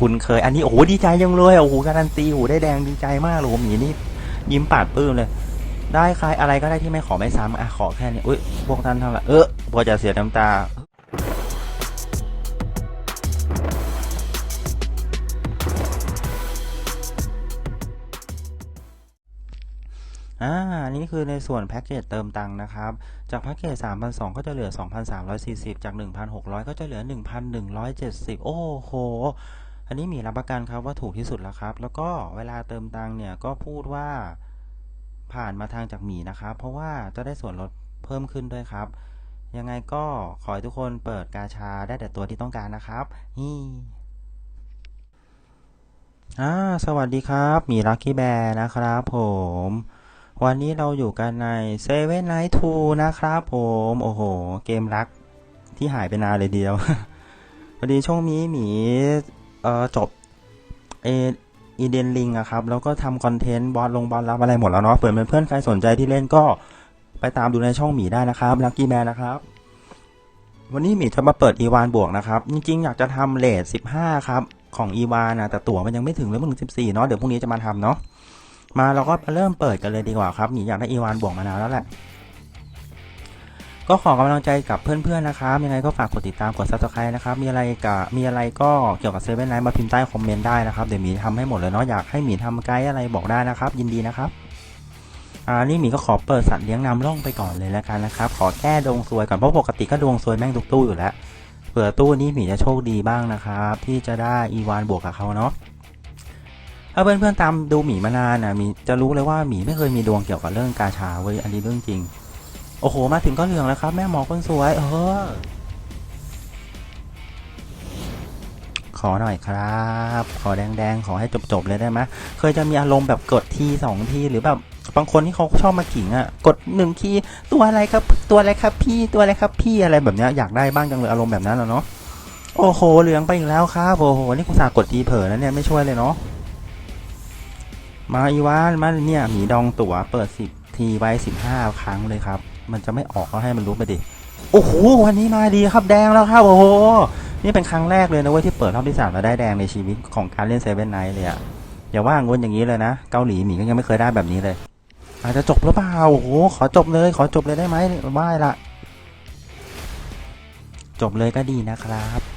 คุณเคย อันนี้โอ้โหดีใจยังเลยโอ้โหการันตีโอ้โหได้แดงดีใจมากเลยโอ้โหหมีนี่ยิ้มปาดปลื้มเลย ได้ใครอะไรก็ได้ที่ไม่ขอไม่ซ้ำอะขอแค่นี้อุ้ยพวกท่านทำละเออพอจะเสียน้ำตาอ่า นี่คือในส่วนแพ็กเกจเติมตังค์นะครับ จากแพ็กเกจ3,200ก็จะเหลือ 2,340 จาก 1,600 ก็จะเหลือ 1,170 โอ้โห อันนี้มีรับประกันครับว่าถูกที่สุดแล้วครับ แล้วก็เวลาเติมตังค์เนี่ยก็พูดว่าผ่านมาทางจากหมีนะครับ เพราะว่าจะได้ส่วนลดเพิ่มขึ้นด้วยครับ ยังไงก็ขอให้ทุกคนเปิดกาชาได้แต่ตัวที่ต้องการนะครับนี่อ่าสวัสดีครับหมีลักกี้แบร์นะครับผม วันนี้เราอยู่กันใน Seven Night 2นะครับผม โอ้โห เกมรักที่หายไปนานเลยเดียวพอดีช่วงนี้หมี เออจบเออีเดนลิงอะครับ แล้วก็ทำคอนเทนต์บอลลงบอลรับอะไรหมดแล้วเนาะเผื่อเพื่อนๆใครสนใจที่เล่นก็ไปตามดูในช่องหมีได้นะครับลักกี้แมนนะครับ วันนี้หมีจะมาเปิดอีวานบวกนะครับ จริงๆ อยากจะทำเลท15ครับของอีวานนะแต่ตั๋วมันยังไม่ถึงเลยมันถึง14เนาะเดี๋ยวพรุ่งนี้จะมาทำเนาะมาเราก็เริ่มเปิดกันเลยดีกว่าครับหมีอยากได้อีวานบวกมานานแล้วแหละ ก็ขอกำลังใจกับเพื่อนๆนะครับยังไงก็ฝากกดติดตามกด subscribe นะครับมีอะไรกับมีอะไรก็เกี่ยวกับเซเว่นไลน์มาพิมพ์ใต้คอมเมนต์ได้นะครับเดี๋ยวหมีทำให้หมดเลยเนาะอยากให้หมีทำไกด์อะไรบอกได้นะครับ ยินดีนะครับอ่านี่หมีก็ขอเปิดสัตว์เลี้ยงนำร่องไปก่อนเลยแล้วกันนะครับขอแก้ดวงซวยก่อนเพราะปกติก็ดวงซวยแม่งทุกตู้อยู่แล้วเผื่อตู้นี้หมีจะโชคดีบ้างนะครับ ที่จะได้อีวานบวกกับเขาเนาะถ้าเพื่อนๆตามดูหมีมานานนะมีจะรู้เลยว่าหมีไม่เคยมีดวงเกี่ยวกับเรื่องกาชาเว้ยอันนี้เรื่องจริง โอ้โห มาถึงก็เหลืองแล้วครับ แม่หมอคนสวย เออ ขอหน่อยครับ ขอแดงๆ ขอให้จบๆเลยได้ไหมเคยจะมีอารมณ์แบบกดทีสองทีหรือแบบบางคนที่เขาชอบมาขิงอะ กดหนึ่งทีตัวอะไรครับ ตัวอะไรครับพี่ตัวอะไรครับพี่อะไรแบบเนี้ยอยากได้บ้างจังเลยอารมณ์แบบนั้นแล้วเนาะโอ้โห เหลืองไปอีกแล้วครับโอ้โหนี่คุณสากดทีเผลอแล้วเนี่ยไม่ช่วยเลยเนาะมาอีวานมาเนี่ยหมีดองตั๋วเปิดสิบทีไว้สิบห้าครั้งเลยครับ มันจะไม่ออกก็ให้มันรู้ไปดิ โอ้โห วันนี้มาดีครับแดงแล้วครับ โอ้โห นี่เป็นครั้งแรกเลยนะเว้ยที่เปิดรอบที่สามแล้วได้แดงในชีวิตของการเล่นเซเว่นไนท์เลยอะอย่าว่างวนอย่างนี้เลยนะ เกาหลีหมีก็ยังไม่เคยได้แบบนี้เลย อาจจะจบหรือเปล่า โอ้โห ขอจบเลย ขอจบเลยได้ไหมไหว้ละ จบเลยก็ดีนะครับ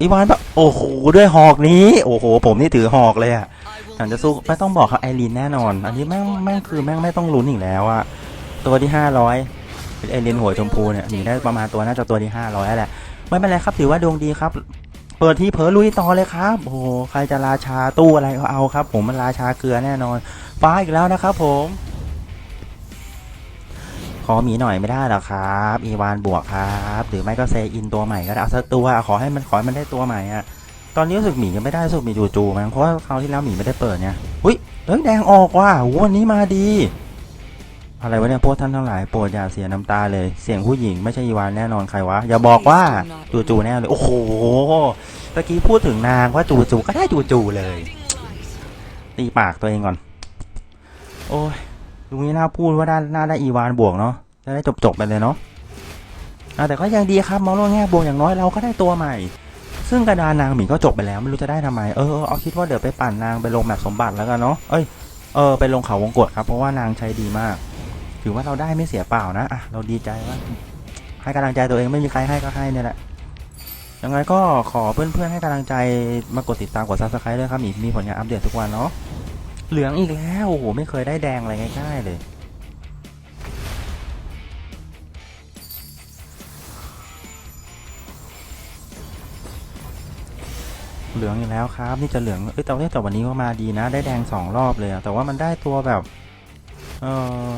อีวานแบบโอ้โหด้วยหอกนี้ โอ้โห ผมนี่ถือหอกเลยอะอยากจะสู้ไม่ต้องบอกเขาไอรีนแน่นอน อันนี้แม่งแม่งคือแม่งไม่ต้องลุ้นอีกแล้วอะตัวที่ห้าร้อยไอรีนหัวชมพูเนี่ยหนีได้ประมาณตัวน่าจะตัวที่ห้าร้อยแหละไม่เป็นไรครับถือว่าดวงดีครับ เปิดที่เผลอลุยต่อเลยครับโอ้โหใครจะราชาตู้อะไรก็เอาครับ ผมมันราชาเกลือแน่นอนฟ้าอีกแล้วนะครับผม อหมีหน่อยไม่ได้หรอครับอีวานบวกครับ หรือไม่ก็เซอินตัวใหม่ก็ได้เอาสักตัวขอให้มันขอให้มันได้ตัวใหม่อะตอนนี้รู้สึกหมียังไม่ได้รู้สึกมีจูจูมั้งเพราะว่าคราวที่แล้วหมีไม่ได้เปิดเนี่ยอุ้ยเฮ้ยแดงออกว่ะวันนี้มาดี อะไรวะเนี่ยพวกท่านทั้งหลายโปรดอย่าเสียน้ำตาเลย เสียงผู้หญิงไม่ใช่อีวานแน่นอนใครวะอย่าบอกว่าจูจูแน่เลยโอ้โหตะกี้พูดถึงนางว่าจูจูก็ได้จูจูเลย ตีปากตัวเองก่อน โอ้ย ลุงนี่น่าพูดว่าได้น่าได้อีวานบวกเนาะจะได้จบจบๆไปเลยเนาะแต่ก็ยังดีครับมองโลกแง่บวกอย่างน้อยเราก็ได้ตัวใหม่ ซึ่งกระดานนางหมีก็จบไปแล้วไม่รู้จะได้ทำไมเออเออเอาคิดว่าเดี๋ยวไปปั่นนางไปลงแบบสมบัติแล้วกันเนาะเอ้ยเออไปลงเขาวงกฏครับเพราะว่านางใช้ดีมาก ถือว่าเราได้ไม่เสียเปล่านะอะเราดีใจว่าให้กำลังใจตัวเองไม่มีใครให้ก็ให้เนี่ยแหละยังไงก็ขอเพื่อนๆให้กำลังใจมากดติดตามกดซับสไครต์ด้วยครับมีมีผลงานอัปเดตทุกวันเนาะ เหลืองอีกแล้วโอ้โหไม่เคยได้แดงอะไรง่ายๆเลย เหลืองอีกแล้วครับ นี่จะเหลืองเอ้ยแต่ว่าแต่วันนี้ก็มาดีนะ ได้แดงสองรอบเลยแต่ว่ามันได้ตัวแบบเออ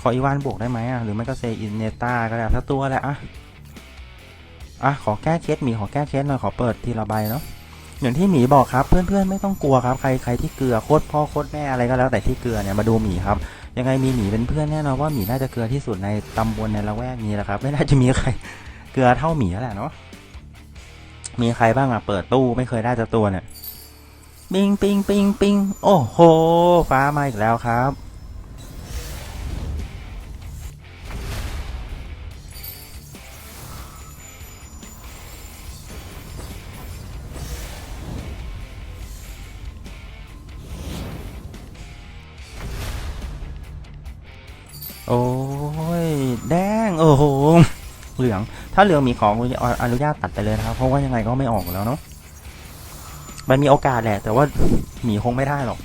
ขออีวานบวกได้ไหมอะหรือไม่ก็เซอินเนต้าก็ได้สักตัวแหละอะอะขอแก้เคสมีขอแก้เคสหน่อยขอเปิดทีละใบเนาะ อย่างที่หมีบอกครับเพื่อนๆไม่ต้องกลัวครับใครใครที่เกลือโคตรพ่อโคตรแม่อะไรก็แล้วแต่ที่เกลือเนี่ยมาดูหมีครับยังไงมีหมีเป็นเพื่อนแน่นอนว่าหมีน่าจะเกลือที่สุดในตำบลในละแวกนี้แหละครับ ไม่น่าจะมีใครเกลือเท่าหมีแล้วแหละเนาะมีใครบ้างอะเปิดตู้ไม่เคยได้จะตัวเนี่ยปิงปิงปิงปิงโอ้โห ฟ้ามาอีกแล้วครับ โอ้ย แดง โอ้โห เหลือง ถ้าเหลืองมีของอนุญาตตัดไปเลยนะครับ เพราะว่ายังไงก็ไม่ออกแล้วเนาะ มันมีโอกาสแหละ แต่ว่าหมีคงไม่ได้หรอก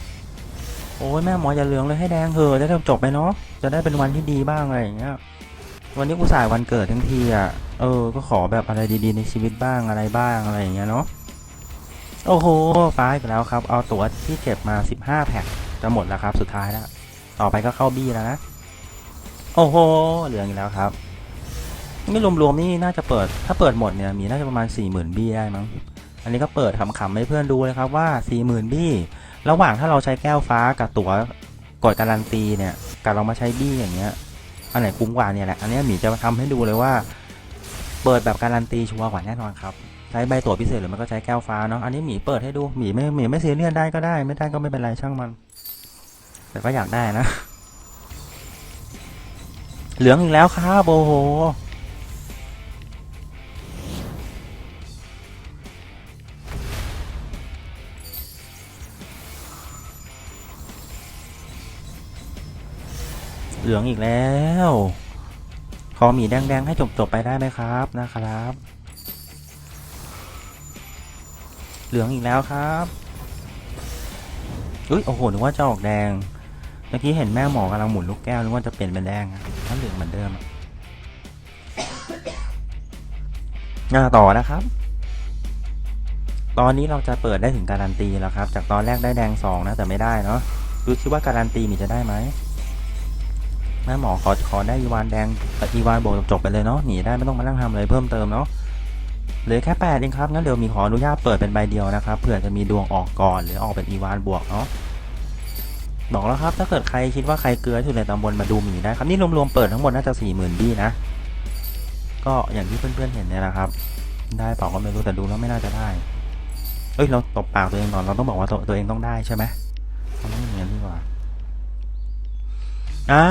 โอ้ยแม่หมออย่าเหลืองเลยให้แดงเถอะจะได้จบไปเนาะ จะได้เป็นวันที่ดีบ้างอะไรอย่างเงี้ย วันนี้กูสายวันเกิดทั้งทีอะ เออ ก็ขอแบบอะไรดีๆในชีวิตบ้างอะไรบ้างอะไรอย่างเงี้ยเนาะ โอ้โห ฟ้าอีกแล้วครับ เอาตั๋วที่เก็บมา 15 แพ็คจะหมดแล้วครับ สุดท้ายแล้ว ต่อไปก็เข้าบี้แล้วนะ โอ้โห เหลืองอีกแล้วครับ นี่รวมๆนี่น่าจะเปิด ถ้าเปิดหมดเนี่ยมีน่าจะประมาณ 40,000บี้ได้มั้ง อันนี้ก็เปิดขำๆให้เพื่อนดูเลยครับว่า 40,000บี้ ระหว่างถ้าเราใช้แก้วฟ้ากับตั๋วกดการันตีเนี่ย กับเรามาใช้บี้อย่างเงี้ย อันไหนคุ้มกว่าเนี่ยแหละ อันนี้หมีจะมาทำให้ดูเลยว่า เปิดแบบการันตีชัวร์กว่าแน่นอนครับ ใช้ใบตั๋วพิเศษหรือมันก็ใช้แก้วฟ้าเนาะ อันนี้หมีเปิดให้ดู หมีไม่หมีไม่ซีเรียสได้ก็ได้ ไม่ได้ก็ไม่เป็นไรช่างมัน แต่ก็อยากได้นะ เหลืองอีกแล้วครับโอ้โหเหลืองอีกแล้วขอมีแดง ๆ ให้จบ ๆ ไปได้ไหมครับนะครับ เหลืองอีกแล้วครับอุ้ยโอ้โหนึกว่าจะออกแดง เมื่อกี้เห็นแม่หมอกำลังหมุนลูกแก้วนึกว่าจะเปลี่ยนเป็นแดงอะ เหลืองเหมือนเดิมอะอ่าต่อนะครับ ตอนนี้เราจะเปิดได้ถึงการันตีแล้วครับ จากตอนแรกได้แดงสองนะแต่ไม่ได้เนาะดูคิดว่าการันตีหมีจะได้ไหมแม่หมอขอขอได้อีวานแดงอีวานบวกจบไปเลยเนาะหนีได้ไม่ต้องมานั่งทำอะไรเพิ่มเติมเนาะเหลือแค่แปดเองครับงั้นเดี๋ยวมีขออนุญาตเปิดเป็นใบเดียวนะครับเผื่อจะมีดวงออกก่อนหรือออกเป็นอีวานบวกเนาะ บอกแล้วครับ ถ้าเกิดใครคิดว่าใครเกลือที่อยู่ในตำบลมาดูหมีได้ครับนี่รวมๆเปิดทั้งหมดน่าจะสี่หมื่นบี้นะ ก็อย่างที่เพื่อนๆเห็นเนี่ยนะครับ ได้เปล่าก็ไม่รู้แต่ดูแล้วไม่น่าจะได้เอ้ยเราตบปากตัวเองก่อนเราต้องบอกว่าตัวตวเองต้องได้ใช่ไหมเราต้องอย่างนั้นดีกว่าอ่า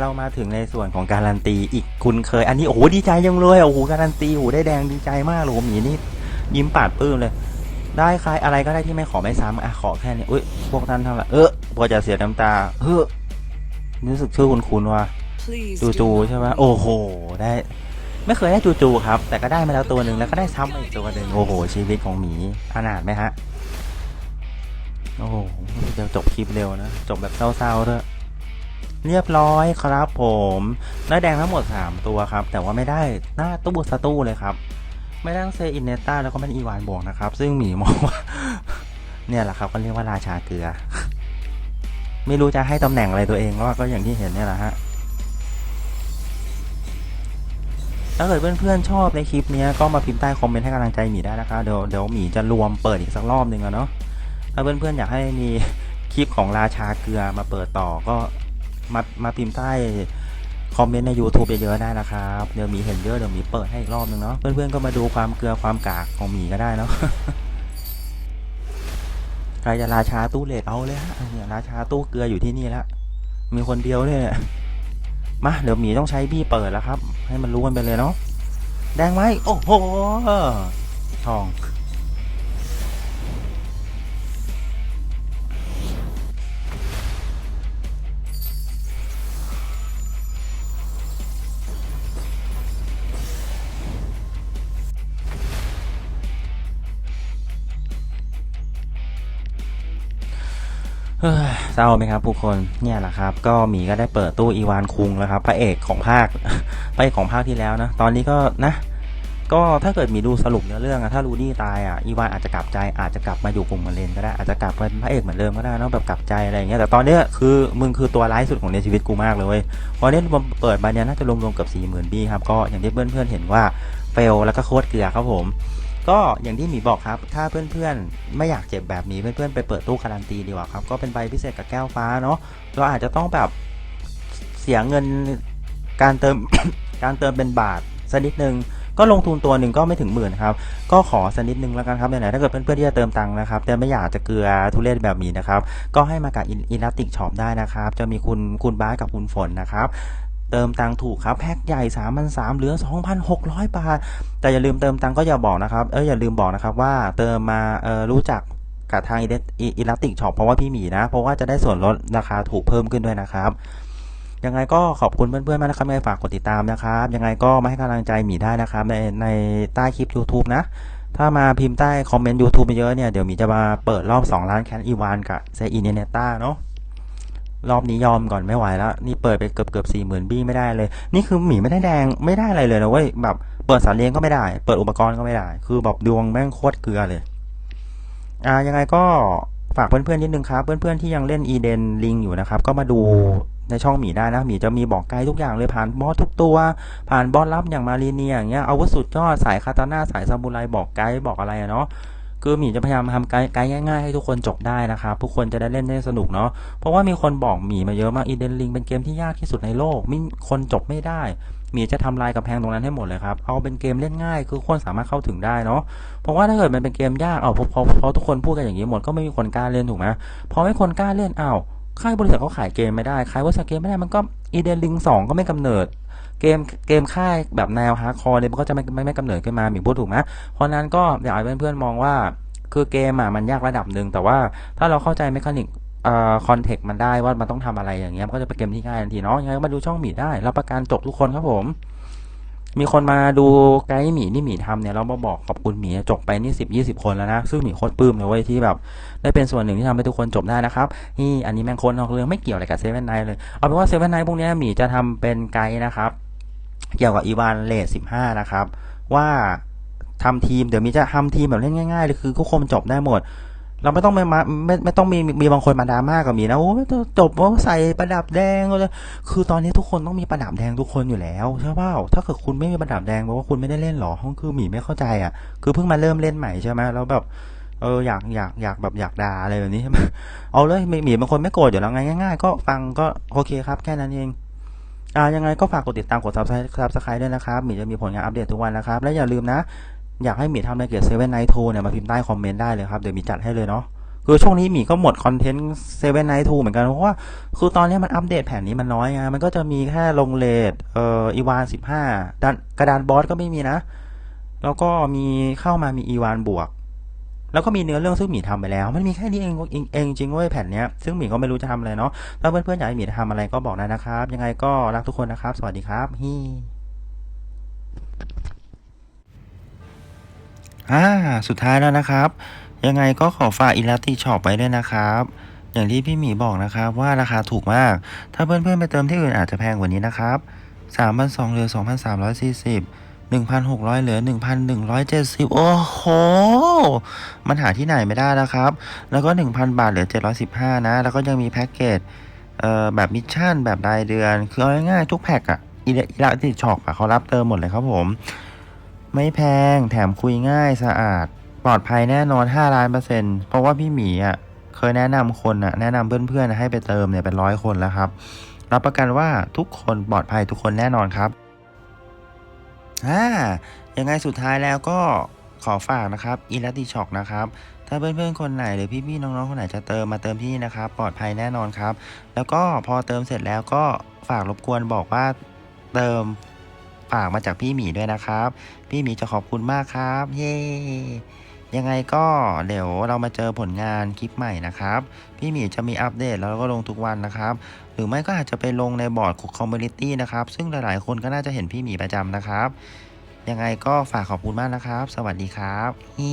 เรามาถึงในส่วนของการันตีอีกคุณเคย อันนี้โอ้โหดีใจยังเลยโอ้โหการันตีโอ้โหได้แดงดีใจมากเลยหมีนี่ยิ้มปาดปลื้มเลย ได้ใครอะไรก็ได้ที่ไม่ขอไม่ซ้ำอะขอแค่นี้อุ้ยพวกท่านทำละเออ พอจะเสียน้ำตา เฮ้อรู้สึกชื่อคุณคุณว่า Please จู do จู not ใช่ไหมโอ้โห ได้ ไม่เคยได้จูจูครับ แต่ก็ได้มาแล้วตัวหนึ่งแล้วก็ได้ซ้ำมาอีกตัวหนึ่งโอ้โห ชีวิตของหมีอนาถไหมฮะ โอ้โหเดี๋ยวจบคลิปเร็วนะ จบแบบเศร้าๆด้วยเรียบร้อยครับผมได้แดงทั้งหมด 3 ตัวครับ แต่ว่าไม่ได้หน้าตู้สตู้เลยครับ ไม่ได้ทั้งเซอินเนต้าแล้วก็ไม่ได้อีวานบวกนะครับ ซึ่งหมีมองว่า เนี่ยแหละครับก็เรียกว่าราชาเกลือ ไม่รู้จะให้ตำแหน่งอะไรตัวเองก็ก็อย่างที่เห็นเนี่ยแหละฮะถ้าเกิดเพื่อนๆชอบในคลิปนี้ก็มาพิมพ์ใต้คอมเมนต์ให้กำลังใจหมีได้นะคะเดี๋ยวเดี๋ยวหมีจะรวมเปิดอีกสักรอบหนึ่งอะเนาะถ้าเพื่อนๆอยากให้มีคลิปของราชาเกลือมาเปิดต่อก็มามาพิมพ์ใต้คอมเมนต์ใน YouTube เยอะๆได้นะครับ เดี๋ยวหมีเห็นเยอะเดี๋ยวหมีเปิดให้อีกรอบหนึ่งเนาะเพื่อนๆก็มาดูความเกลือความกากของหมีก็ได้เนาะ ใครจะราชาตู้เลดเอาเลยฮะเนี่ยราชาตู้เกลืออยู่ที่นี่แล้วมีคนเดียวเนี่ยมาเดี๋ยวหมีต้องใช้บี้เปิดแล้วครับ ให้มันรู้กันไปเลยเนาะแดงไหมโอ้โหทอง เศร้าไหมครับผู้คนเนี่ยแหละครับ ก็หมีก็ได้เปิดตู้อีวานคุงแล้วครับพระเอกของภาคพระเอกของภาคที่แล้วนะ ตอนนี้ก็นะ ก็ถ้าเกิดมีดูสรุปเนื้อเรื่องอะถ้ารูดี้ตายอะอีวานอาจจะกลับใจอาจจะกลับมาอยู่กลุ่มมาเลนก็ได้อาจจะกลับเป็นพระเอกเหมือนเดิมก็ได้นอะแบบกลับใจอะไรอย่างเงี้ยแต่ตอนเนี้ยคือมึงคือตัวร้ายสุดของในชีวิตกูมากเลยเว้ยเพราะนี้รวมเปิดมาเนี่ยน่าจะรวมๆกับสี่หมื่นบี้ครับก็อย่างที่เพื่อนๆเห็นว่าเฟลแล้วก็โคตรเกลือครับผม ก็อย่างที่หมีบอกครับ ถ้าเพื่อนๆ ไม่อยากเจ็บแบบนี้เพื่อนๆ ไปเปิดตู้การันตีดีกว่าครับ ก็เป็นใบพิเศษกับแก้วฟ้าเนาะ เราอาจจะต้องแบบเสียเงินการเติมการเติมเป็นบาทสักนิดนึง ก็ลงทุนตัวหนึ่งก็ไม่ถึงหมื่นครับ ก็ขอสักนิดนึงแล้วกันครับไหนๆถ้าเกิดเพื่อนๆที่จะเติมตังค์นะครับ แต่ไม่อยากจะเกลือทุเรศแบบนี้นะครับ ก็ให้มากับอินลัติกช็อปได้นะครับ จะมีคุณคุณบ้ากับคุณฝนนะครับ เติมตังถูกครับแพ็คใหญ่3 3 0 0เหลือ 2,600 บาท แต่อย่าลืมเติมตังก็อย่าบอกนะครับ เอออย่าลืมบอกนะครับว่าเติมมาเออรู้จักกับทางอิลัติกช็อปเพราะว่าพี่หมีนะ เพราะว่าจะได้ส่วนลดราคาถูกเพิ่มขึ้นด้วยนะครับ ยังไงก็ขอบคุณเพื่อนๆมากนะครับยังไงฝากกดติดตามนะครับ ยังไงก็มาให้กำลังใจหมีได้นะครับ ในในใต้คลิป YouTube นะ ถ้ามาพิมพ์ใต้คอมเมนต์ YouTube เยอะเนี่ยเดี๋ยวหมีจะมาเปิดรอบ 2 ล้านแคนอีวานกับเซอินเนต้าเนาะ รอบนี้ยอมก่อนไม่ไหวแล้ว นี่เปิดไปเกือบเกือบสี่หมื่นบี้ไม่ได้เลย นี่คือหมีไม่ได้แดงไม่ได้อะไรเลยนะเว้ยแบบเปิดสารเลี้ยงก็ไม่ได้ เปิดอุปกรณ์ก็ไม่ได้ คือแบบดวงแม่งโคตรเกลือเลย อ่ายังไงก็ฝากเพื่อนๆนิดนึงครับ เพื่อนๆที่ยังเล่นอีเดนลิงอยู่นะครับ ก็มาดูในช่องหมีได้นะหมีจะมีบอกไกด์ทุกอย่างเลยผ่านบอสทุกตัว ผ่านบอสลับอย่างมารีเนียอย่างเงี้ยอาวุธสุดยอดสายคาตาน่าสายซามูไรบอกไกด์บอกอะไรอะเนาะ คือหมีจะพยายามทำไกด์ไกด์ง่ายๆให้ทุกคนจบได้นะครับทุกคนจะได้เล่นได้สนุกเนาะเพราะว่ามีคนบอกหมีมาเยอะมากอีเดนลิงเป็นเกมที่ยากที่สุดในโลกมีคนจบไม่ได้หมีจะทำลายกำแพงตรงนั้นให้หมดเลยครับ เอาเป็นเกมเล่นง่าย คือคนสามารถเข้าถึงได้เนาะ เพราะว่าถ้าเกิดมันเป็นเกมยาก เอาพอพอพอทุกคนพูดกันอย่างนี้หมดก็ไม่มีคนกล้าเล่นถูกไหมพอไม่คนกล้าเล่นอ้าวค่ายบริษัทเขาขายเกมไม่ได้ ขายบริษัทเกมไม่ได้มันก็อีเดนลิงสองก็ไม่กำเนิด เกมเกมค่ายแบบแนวฮาร์ดคอร์เนี่ยมันก็จะไม่ไม่ไม่กำเนิดขึ้นมาหมีพูดถูกไหมเพราะนั้นก็อยากให้เพื่อนๆมองว่าคือเกมอะมันยากระดับหนึ่งแต่ว่าถ้าเราเข้าใจเมคานิกเอ่อคอนเทกต์มันได้ว่ามันต้องทำอะไรอย่างเงี้ยมันก็จะเป็นเกมที่ง่ายทันทีเนาะยังไงมาดูช่องหมีได้รับประกันจบทุกคนครับผม มีคนมาดูไกด์หมีที่หมีทำเนี่ยเรามาบอกขอบคุณหมีจบไปนี่สิบยี่สิบคนแล้วนะซึ่งหมีโคตรปลื้มเลยเว้ยที่แบบ ได้เป็นส่วนหนึ่งที่ทำให้ทุกคนจบได้นะครับนี่อันนี้แม่งโคนนอกเรื่องไม่เกี่ยวอะไรกับเซเว่นไนเลยเอาเป็นว่าเซเว่นไนพวกนี้หมีจะทำเป็นไกด์นะครับ เกี่ยวกับอีวานเลทสิบห้านะครับ ว่าทำทีมเดี๋ยวมีจะทำทีมแบบเล่นง่ายๆเลยคือทุกคนจบได้หมด เราไม่ต้องไปมาไม่ไม่ต้องมีมีบางคนมาดราม่ากับมีนะโอ้ไม่ต้องจบว่าใส่ประดับแดงเลยคือตอนนี้ทุกคนต้องมีประดับแดงทุกคนอยู่แล้วใช่เปล่าถ้าเกิดคุณไม่มีประดับแดงแปลว่าคุณไม่ได้เล่นหรอห้องคือหมีไม่เข้าใจอะ คือเพิ่งมาเริ่มเล่นใหม่ใช่ไหมแล้วแบบเอออยากอยากอยากแบบอยากด่าอะไรแบบนี้ใช่ไหมเอาเลยหมีหมีบางคนไม่โกรธอยู่แล้วไงง่าย ๆ ก็ฟังก็โอเคครับแค่นั้นเอง อ่ายังไงก็ฝากกดติดตามกดซับสไครต์ด้วยนะครับหมีจะมีผลงานอัปเดตทุกวันนะครับ และอย่าลืมนะ อยากให้หมีทำในเกียรติเซเว่นไนท์โทเนี่ยมาพิมพ์ใต้คอมเมนต์ได้เลยครับ เดี๋ยวมีจัดให้เลยเนาะคือช่วงนี้หมีก็หมดคอนเทนต์เซเว่นไนท์โทเหมือนกันเพราะว่าคือตอนนี้มันอัปเดตแผ่นนี้มันน้อยไงมันก็จะมีแค่ลงเลทเอ่ออีวานสิบห้าดันกระดานบอสก็ไม่มีนะ แล้วก็มีเข้ามามีอีวานบวก แล้วก็มีเนื้อเรื่องซึ่งหมีทำไปแล้ว มันมีแค่นี้เองเองเองจริงเว้ยแผ่นเนี้ยซึ่งหมีก็ไม่รู้จะทำอะไรเนาะถ้าเพื่อนๆอยากให้หมีทำอะไรก็บอกได้นะครับ ยังไงก็รักทุกคนนะครับ สวัสดีครับฮีอ่าสุดท้ายแล้วนะครับ ยังไงก็ขอฝากอิลาติช็อปไว้ด้วยนะครับอย่างที่พี่หมีบอกนะครับว่าราคาถูกมาก ถ้าเพื่อนๆไปเติมที่อื่นอาจจะแพงกว่านี้นะครับ3,200เหลือ2,340 1,600 เหลือ 1,170 โอ้โห มันหาที่ไหนไม่ได้แล้วครับ แล้วก็ 1,000 บาทเหลือ 715 นะ แล้วก็ยังมีแพ็กเกจเอ่อแบบมิชชั่นแบบรายเดือน คือเอาง่ายๆทุกแพ็กอะอิลาติช็อปอะเขารับเติมหมดเลยครับผม ไม่แพงแถมคุยง่ายสะอาด ปลอดภัยแน่นอน 5 ล้านเปอร์เซ็นต์เพราะว่าพี่หมีอะเคยแนะนำคนอะแนะนำเพื่อนๆให้ไปเติมเนี่ยเป็นร้อยคนแล้วครับรับประกันว่าทุกคนปลอดภัยทุกคนแน่นอนครับ อ่ายังไงสุดท้ายแล้วก็ขอฝากนะครับอีลัติช็อกนะครับ ถ้าเพื่อนๆ คนไหนหรือพี่ๆ น้องๆ คนไหนจะเติมมาเติมที่นี่นะครับ ปลอดภัยแน่นอนครับ แล้วก็พอเติมเสร็จแล้วก็ฝากรบกวนบอกว่าเติมฝากมาจากพี่หมีด้วยนะครับ พี่หมีจะขอบคุณมากครับ เย้ ยังไงก็เดี๋ยวเรามาเจอผลงานคลิปใหม่นะครับ พี่หมีจะมีอัปเดตแล้วก็ลงทุกวันนะครับ หรือไม่ก็อาจจะไปลงในบอร์ดคอมมูนิตี้นะครับ ซึ่งหลายๆ คนก็น่าจะเห็นพี่หมีประจำนะครับ ยังไงก็ฝากขอบคุณมากนะครับ สวัสดีครับฮี